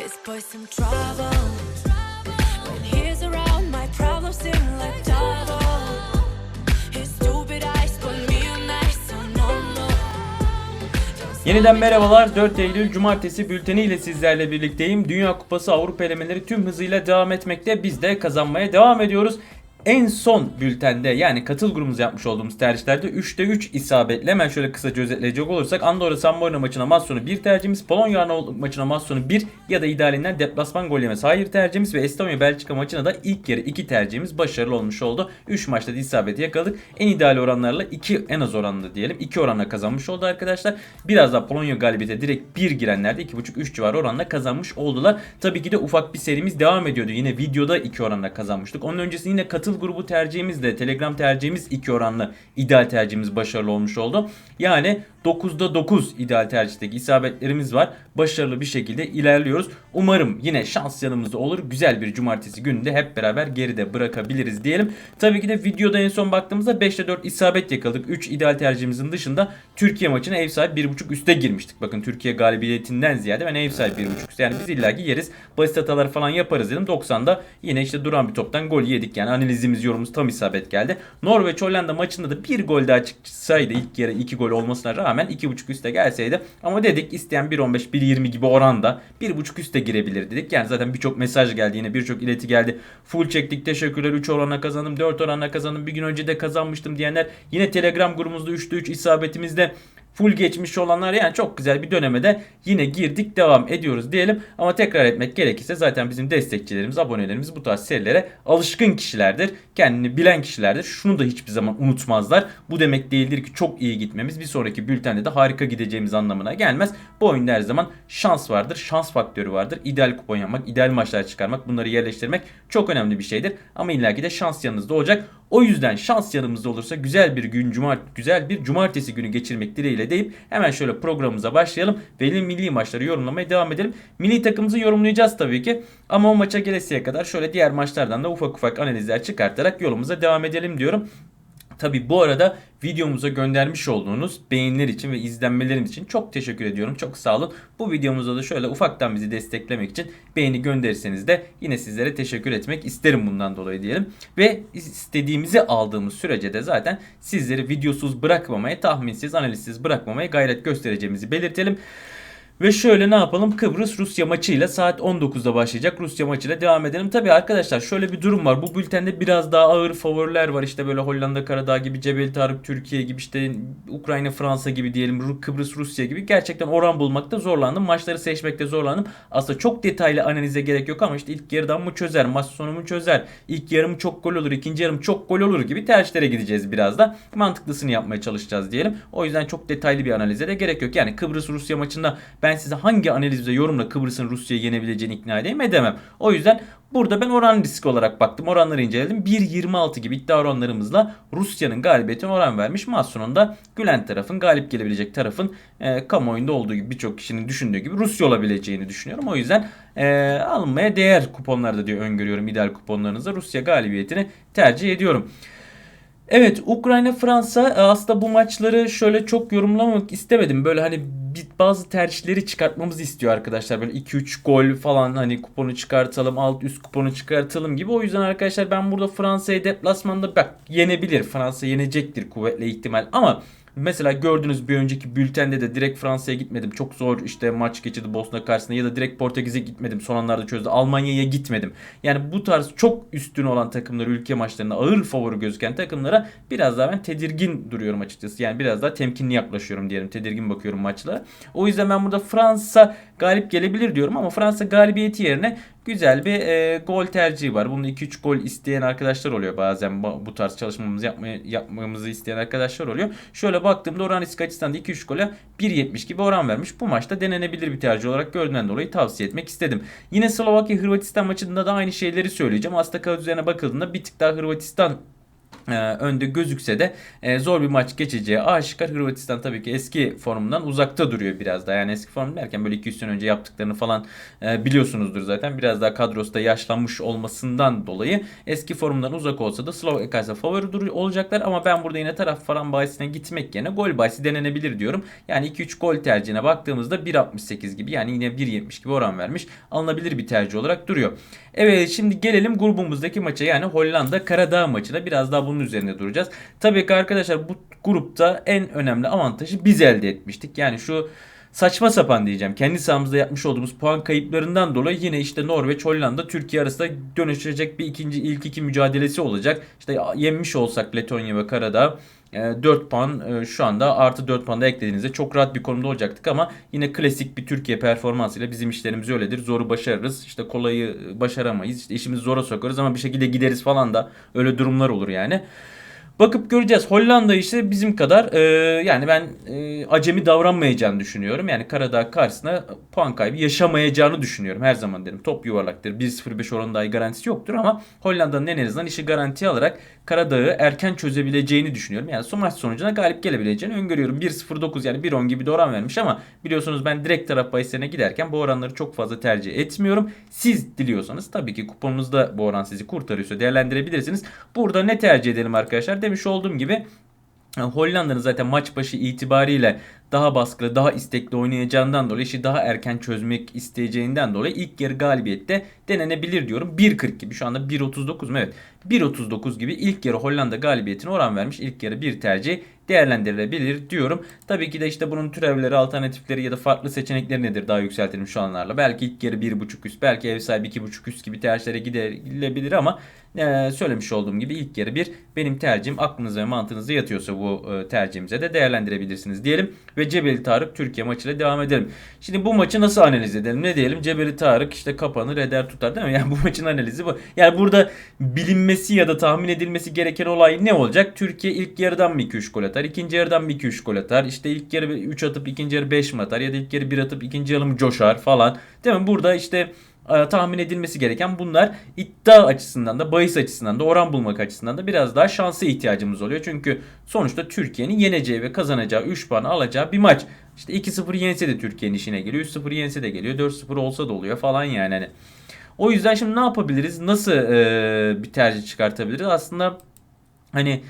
This boy's some trouble. When he's around, my problems seem like double. His stupid eyes put me on ice, so no, no. Yeniden merhabalar. 4 Eylül Cumartesi bülteni ile sizlerle birlikteyim. Dünya Kupası Avrupa elemeleri tüm hızıyla devam etmekte. Biz de kazanmaya devam ediyoruz. En son bültende yani katıl grubumuz yapmış olduğumuz tercihlerde 3'te 3 isabetle hemen şöyle kısaca özetleyecek olursak Andorra Marino maçına maç sonu 1 tercihimiz, Polonya Arnavutluk maçına maç sonu 1 ya da idealinden deplasman gol yemesi hayır tercihimiz ve Estonya Belçika maçına da ilk yarı 2 tercihimiz başarılı olmuş oldu. 3 maçta da isabeti yakaladık. En ideal oranlarla 2 en az oranla diyelim 2 oranla kazanmış oldu arkadaşlar. Biraz da Polonya galibiyete direkt 1 girenlerde 2.5-3 civarı oranla kazanmış oldular. Tabii ki de ufak bir serimiz devam ediyordu. Yine videoda 2 oranla kazanmıştık. Onun öncesi yine katıl grubu tercihimiz de Telegram tercihimiz 2 oranlı ideal tercihimiz başarılı olmuş oldu. Yani 9'da 9 ideal tercihteki isabetlerimiz var. Başarılı bir şekilde ilerliyoruz. Umarım yine şans yanımızda olur. Güzel bir cumartesi günü de hep beraber geride bırakabiliriz diyelim. Tabii ki de videoda en son baktığımızda 5'te 4 isabet yakaladık. 3 ideal tercihimizin dışında Türkiye maçına ev sahibi 1.5 üste girmiştik. Bakın Türkiye galibiyetinden ziyade ben ev sahibi 1.5 üste. Yani biz illaki yeriz. Basit hatalar falan yaparız dedim. 90'da yine işte duran bir toptan gol yedik. Yani analizimiz yorumumuz tam isabet geldi. Norveç Hollanda maçında da bir gol daha çıksaydı ilk yarı 2 gol olmasına rağmen 2.5 üste gelseydi. Ama dedik isteyen 1.15 1.20 gibi oranda 1.5 üste girebilir dedik. Yani zaten birçok mesaj geldi yine birçok ileti geldi. Full çektik teşekkürler 3 oranla kazandım 4 oranla kazandım bir gün önce de kazanmıştım diyenler. Yine Telegram grubumuzda 3'te 3 isabetimizde full geçmiş olanlar yani çok güzel bir döneme de yine girdik devam ediyoruz diyelim. Ama tekrar etmek gerekirse zaten bizim destekçilerimiz, abonelerimiz bu tarz serilere alışkın kişilerdir. Kendini bilen kişilerdir. Şunu da hiçbir zaman unutmazlar. Bu demek değildir ki çok iyi gitmemiz bir sonraki bültende de harika gideceğimiz anlamına gelmez. Bu oyunda her zaman şans vardır. Şans faktörü vardır. İdeal kupon yapmak, ideal maçlar çıkarmak, bunları yerleştirmek çok önemli bir şeydir. Ama illaki de şans yanınızda olacak. O yüzden şans yanımızda olursa güzel bir gün, cumart güzel bir cumartesi günü geçirmek dileğiyle deyip hemen şöyle programımıza başlayalım ve milli maçları yorumlamaya devam edelim. Milli takımımızı yorumlayacağız tabii ki ama o maça gelesiye kadar şöyle diğer maçlardan da ufak ufak analizler çıkartarak yolumuza devam edelim diyorum. Tabi bu arada videomuza göndermiş olduğunuz beğeniler için ve izlenmeleriniz için çok teşekkür ediyorum. Çok sağ olun. Bu videomuzda da şöyle ufaktan bizi desteklemek için beğeni gönderirseniz de yine sizlere teşekkür etmek isterim bundan dolayı diyelim. Ve istediğimizi aldığımız sürece de zaten sizleri videosuz bırakmamaya, tahminsiz, analizsiz bırakmamaya gayret göstereceğimizi belirtelim. Ve şöyle ne yapalım? Kıbrıs Rusya maçıyla saat 19'da başlayacak. Rusya maçıyla devam edelim. Tabii arkadaşlar şöyle bir durum var. Bu bültende biraz daha ağır favoriler var. İşte böyle Hollanda Karadağ gibi, Cebel Tarık Türkiye gibi, işte Ukrayna Fransa gibi diyelim, Kıbrıs Rusya gibi. Gerçekten oran bulmakta zorlandım. Maçları seçmekte zorlandım. Aslında çok detaylı analize gerek yok ama işte ilk yarıdan mı çözer, maç sonu mu çözer, ilk yarım çok gol olur, ikinci yarım çok gol olur gibi tercihlere gideceğiz biraz da. Mantıklısını yapmaya çalışacağız diyelim. O yüzden çok detaylı bir analize de gerek yok. Yani Kıbrıs Rusya maçında ben size hangi analizle yorumla Kıbrıs'ın Rusya'yı yenebileceğini ikna edeyim edemem. O yüzden burada ben oran riski olarak baktım. Oranları inceledim. 1.26 gibi iddia oranlarımızla Rusya'nın galibiyetine oran vermiş. Maç sonunda gülen tarafın galip gelebilecek tarafın e, kamuoyunda olduğu gibi birçok kişinin düşündüğü gibi Rusya olabileceğini düşünüyorum. O yüzden e, alınmaya değer kuponlarda diyor öngörüyorum ideal kuponlarınızda Rusya galibiyetini tercih ediyorum. Evet Ukrayna Fransa e, aslında bu maçları şöyle çok yorumlamak istemedim. Böyle hani bazı tercihleri çıkartmamızı istiyor arkadaşlar. Böyle 2-3 gol falan hani kuponu çıkartalım, alt üst kuponu çıkartalım gibi. O yüzden arkadaşlar ben burada Fransa'yı deplasmanda bak yenebilir. Fransa yenecektir kuvvetle ihtimal ama Mesela gördüğünüz bir önceki bültende de direkt Fransa'ya gitmedim. Çok zor işte maç geçirdi Bosna karşısında ya da direkt Portekiz'e gitmedim. Son anlarda çözdü. Almanya'ya gitmedim. Yani bu tarz çok üstün olan takımları ülke maçlarında ağır favori gözüken takımlara biraz daha ben tedirgin duruyorum açıkçası. Yani biraz daha temkinli yaklaşıyorum diyelim. Tedirgin bakıyorum maçlara. O yüzden ben burada Fransa galip gelebilir diyorum ama Fransa galibiyeti yerine güzel bir e, gol tercihi var. Bunu 2-3 gol isteyen arkadaşlar oluyor bazen bu tarz çalışmamızı yapmaya, yapmamızı isteyen arkadaşlar oluyor. Şöyle baktığımda oran risk açısından da 2-3 gole 1.70 gibi oran vermiş. Bu maçta denenebilir bir tercih olarak gördüğünden dolayı tavsiye etmek istedim. Yine Slovakya Hırvatistan maçında da aynı şeyleri söyleyeceğim. Aslında üzerine bakıldığında bir tık daha Hırvatistan önde gözükse de e, zor bir maç geçeceği aşikar. Hırvatistan tabii ki eski formundan uzakta duruyor biraz daha. Yani eski form derken böyle 200 sene önce yaptıklarını falan e, biliyorsunuzdur zaten. Biraz daha kadrosu da yaşlanmış olmasından dolayı eski formundan uzak olsa da Slovakya karşısında favori dur- olacaklar ama ben burada yine taraf falan bahisine gitmek yerine gol bahisi denenebilir diyorum. Yani 2-3 gol tercihine baktığımızda 1.68 gibi yani yine 1.70 gibi oran vermiş. Alınabilir bir tercih olarak duruyor. Evet şimdi gelelim grubumuzdaki maça yani Hollanda Karadağ maçına biraz daha bunun üzerinde duracağız. Tabii ki arkadaşlar bu grupta en önemli avantajı biz elde etmiştik. Yani şu saçma sapan diyeceğim. Kendi sahamızda yapmış olduğumuz puan kayıplarından dolayı yine işte Norveç, Hollanda, Türkiye arasında dönüşecek bir ikinci ilk iki mücadelesi olacak. İşte yenmiş olsak Letonya ve Karadağ 4 puan e, şu anda artı 4 puan da eklediğinizde çok rahat bir konumda olacaktık ama yine klasik bir Türkiye performansıyla bizim işlerimiz öyledir. Zoru başarırız. İşte kolayı başaramayız. İşte işimizi zora sokarız ama bir şekilde gideriz falan da öyle durumlar olur yani. Bakıp göreceğiz. Hollanda ise bizim kadar e, yani ben e, acemi davranmayacağını düşünüyorum. Yani Karadağ karşısında puan kaybı yaşamayacağını düşünüyorum. Her zaman derim. Top yuvarlaktır. 1-0-5 oranı dahi garantisi yoktur ama Hollanda'nın en azından işi garantiye alarak Karadağ'ı erken çözebileceğini düşünüyorum. Yani son maç sonucuna galip gelebileceğini öngörüyorum. 1-0-9 yani 1-10 gibi de oran vermiş ama biliyorsunuz ben direkt taraf bahislerine giderken bu oranları çok fazla tercih etmiyorum. Siz diliyorsanız tabii ki kuponunuzda bu oran sizi kurtarıyorsa değerlendirebilirsiniz. Burada ne tercih edelim arkadaşlar? Demiş olduğum gibi Hollanda'nın zaten maç başı itibariyle daha baskılı, daha istekli oynayacağından dolayı işi daha erken çözmek isteyeceğinden dolayı ilk yarı galibiyette denenebilir diyorum. 1.40 gibi şu anda 1.39 mu? Evet. 1.39 gibi ilk yarı Hollanda galibiyetine oran vermiş. İlk yarı bir tercih değerlendirilebilir diyorum. Tabii ki de işte bunun türevleri, alternatifleri ya da farklı seçenekleri nedir daha yükseltelim şu anlarla. Belki ilk yarı 1.5 üst, belki ev sahibi 2.5 üst gibi tercihlere gidilebilir ama e, söylemiş olduğum gibi ilk yarı bir benim tercihim aklınıza ve mantığınıza yatıyorsa bu e, tercihimize de değerlendirebilirsiniz diyelim. Cebeli Tarık Türkiye maçıyla devam edelim. Şimdi bu maçı nasıl analiz edelim? Ne diyelim? Cebeli Tarık işte kapanır eder tutar değil mi? Yani bu maçın analizi bu. Yani burada bilinmesi ya da tahmin edilmesi gereken olay ne olacak? Türkiye ilk yarıdan mı 2-3 gol atar? İkinci yarıdan mı 2-3 gol atar? İşte ilk yarı 3 atıp ikinci yarı 5 mi atar? Ya da ilk yarı 1 atıp ikinci yarı mı coşar falan. Değil mi? Burada işte e, tahmin edilmesi gereken bunlar iddia açısından da bahis açısından da oran bulmak açısından da biraz daha şansa ihtiyacımız oluyor. Çünkü sonuçta Türkiye'nin yeneceği ve kazanacağı 3 puan alacağı bir maç. İşte 2-0 yense de Türkiye'nin işine geliyor. 3-0 yense de geliyor. 4-0 olsa da oluyor falan yani. Hani. O yüzden şimdi ne yapabiliriz? Nasıl e, bir tercih çıkartabiliriz? Aslında hani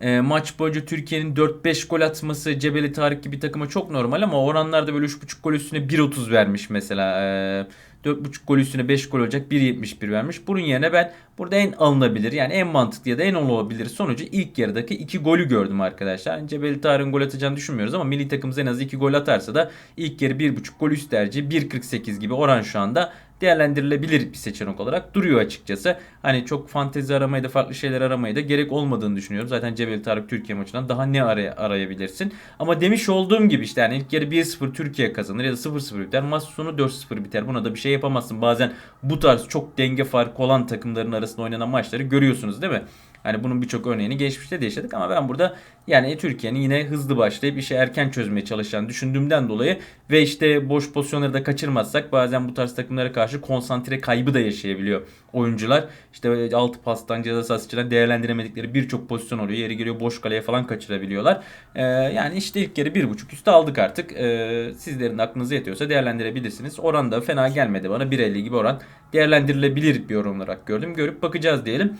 e, maç boyunca Türkiye'nin 4-5 gol atması Cebeli Tarık gibi takıma çok normal ama oranlarda böyle 3.5 gol üstüne 1.30 vermiş mesela. E, 4.5 gol üstüne 5 gol olacak 1.71 vermiş. Bunun yerine ben burada en alınabilir yani en mantıklı ya da en olabilir sonucu ilk yarıdaki 2 golü gördüm arkadaşlar. Cebeli Tarık'ın gol atacağını düşünmüyoruz ama milli takımımız en az 2 gol atarsa da ilk yarı 1.5 gol üst tercihi 1.48 gibi oran şu anda değerlendirilebilir bir seçenek olarak duruyor açıkçası. Hani çok fantezi aramaya da farklı şeyler aramaya da gerek olmadığını düşünüyorum. Zaten Cebeli Tarık Türkiye maçından daha ne araya, arayabilirsin. Ama demiş olduğum gibi işte yani ilk yarı 1-0 Türkiye kazanır ya da 0-0 biter. Maç sonu 4-0 biter. Buna da bir şey yapamazsın. Bazen bu tarz çok denge farkı olan takımların arasında oynanan maçları görüyorsunuz değil mi? Hani bunun birçok örneğini geçmişte de yaşadık ama ben burada yani Türkiye'nin yine hızlı başlayıp işi erken çözmeye çalışacağını düşündüğümden dolayı ve işte boş pozisyonları da kaçırmazsak bazen bu tarz takımlara karşı konsantre kaybı da yaşayabiliyor oyuncular. İşte 6 pastan ceza sahası değerlendiremedikleri birçok pozisyon oluyor. Yeri geliyor boş kaleye falan kaçırabiliyorlar. Ee, yani işte ilk yarı 1.5 üstü aldık artık. Ee, sizlerin aklınıza yatıyorsa değerlendirebilirsiniz. Oran da fena gelmedi bana. 1.50 gibi oran değerlendirilebilir bir oran olarak gördüm. Görüp bakacağız diyelim.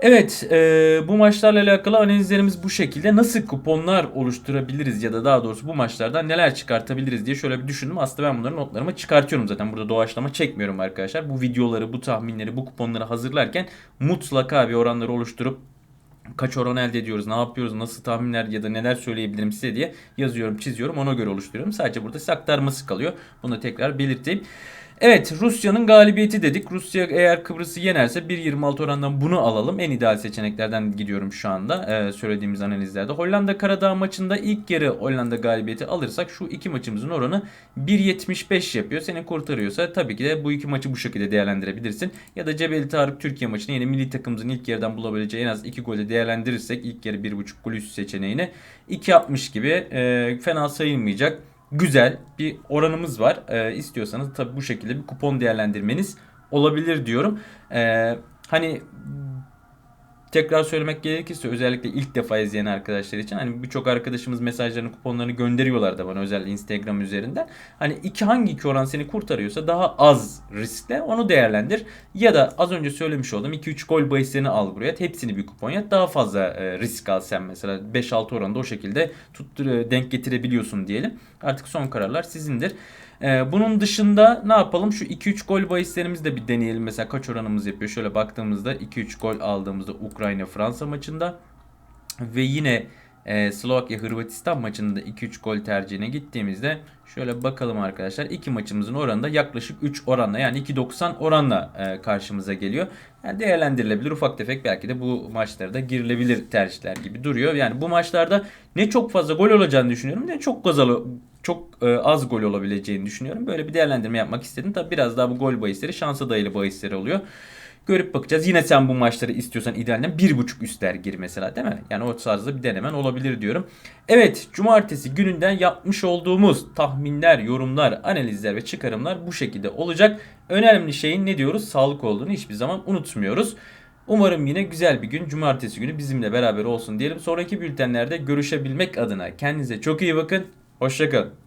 Evet e, bu maçlarla alakalı analizlerimiz bu şekilde. Nasıl kuponlar oluşturabiliriz ya da daha doğrusu bu maçlardan neler çıkartabiliriz diye şöyle bir düşündüm. Aslında ben bunları notlarıma çıkartıyorum zaten. Burada doğaçlama çekmiyorum arkadaşlar. Bu videoları, bu tahminleri, bu kuponları hazırlarken mutlaka bir oranları oluşturup kaç oran elde ediyoruz, ne yapıyoruz, nasıl tahminler ya da neler söyleyebilirim size diye yazıyorum, çiziyorum. Ona göre oluşturuyorum. Sadece burada size aktarması kalıyor. Bunu tekrar belirteyim. Evet Rusya'nın galibiyeti dedik. Rusya eğer Kıbrıs'ı yenerse 1.26 orandan bunu alalım. En ideal seçeneklerden gidiyorum şu anda e, söylediğimiz analizlerde. Hollanda Karadağ maçında ilk yarı Hollanda galibiyeti alırsak şu iki maçımızın oranı 1.75 yapıyor. Seni kurtarıyorsa tabii ki de bu iki maçı bu şekilde değerlendirebilirsin. Ya da Cebeli Tarık Türkiye maçını yine milli takımımızın ilk yarıdan bulabileceği en az 2 golü değerlendirirsek ilk yarı 1.5 gol üst seçeneğini 2.60 gibi e, fena sayılmayacak güzel bir oranımız var. E, istiyorsanız tabi bu şekilde bir kupon değerlendirmeniz olabilir diyorum. E, hani Tekrar söylemek gerekirse özellikle ilk defa izleyen arkadaşlar için hani birçok arkadaşımız mesajlarını kuponlarını gönderiyorlar da bana özellikle Instagram üzerinden. Hani iki hangi iki oran seni kurtarıyorsa daha az riskle onu değerlendir. Ya da az önce söylemiş olduğum 2-3 gol bahislerini al buraya. Hepsini bir kupon yat. Daha fazla e, risk al sen mesela. 5-6 oranda o şekilde tuttur, e, denk getirebiliyorsun diyelim. Artık son kararlar sizindir. E, bunun dışında ne yapalım? Şu 2-3 gol bahislerimizi de bir deneyelim. Mesela kaç oranımız yapıyor? Şöyle baktığımızda 2-3 gol aldığımızda Ukrayna-Fransa maçında ve yine e, Slovakya Hırvatistan maçında 2-3 gol tercihine gittiğimizde şöyle bakalım arkadaşlar. iki maçımızın oranı da yaklaşık 3 oranla yani 2.90 oranla e, karşımıza geliyor. Yani değerlendirilebilir ufak tefek belki de bu maçlara da girilebilir tercihler gibi duruyor. Yani bu maçlarda ne çok fazla gol olacağını düşünüyorum ne çok gazalı çok e, az gol olabileceğini düşünüyorum. Böyle bir değerlendirme yapmak istedim. Tabi biraz daha bu gol bahisleri şansa dayalı bahisleri oluyor. Görüp bakacağız. Yine sen bu maçları istiyorsan idealden 1.5 üstler gir mesela değil mi? Yani o tarzda bir denemen olabilir diyorum. Evet cumartesi gününden yapmış olduğumuz tahminler, yorumlar, analizler ve çıkarımlar bu şekilde olacak. Önemli şeyin ne diyoruz? Sağlık olduğunu hiçbir zaman unutmuyoruz. Umarım yine güzel bir gün cumartesi günü bizimle beraber olsun diyelim. Sonraki bültenlerde görüşebilmek adına kendinize çok iyi bakın. Hoşçakalın.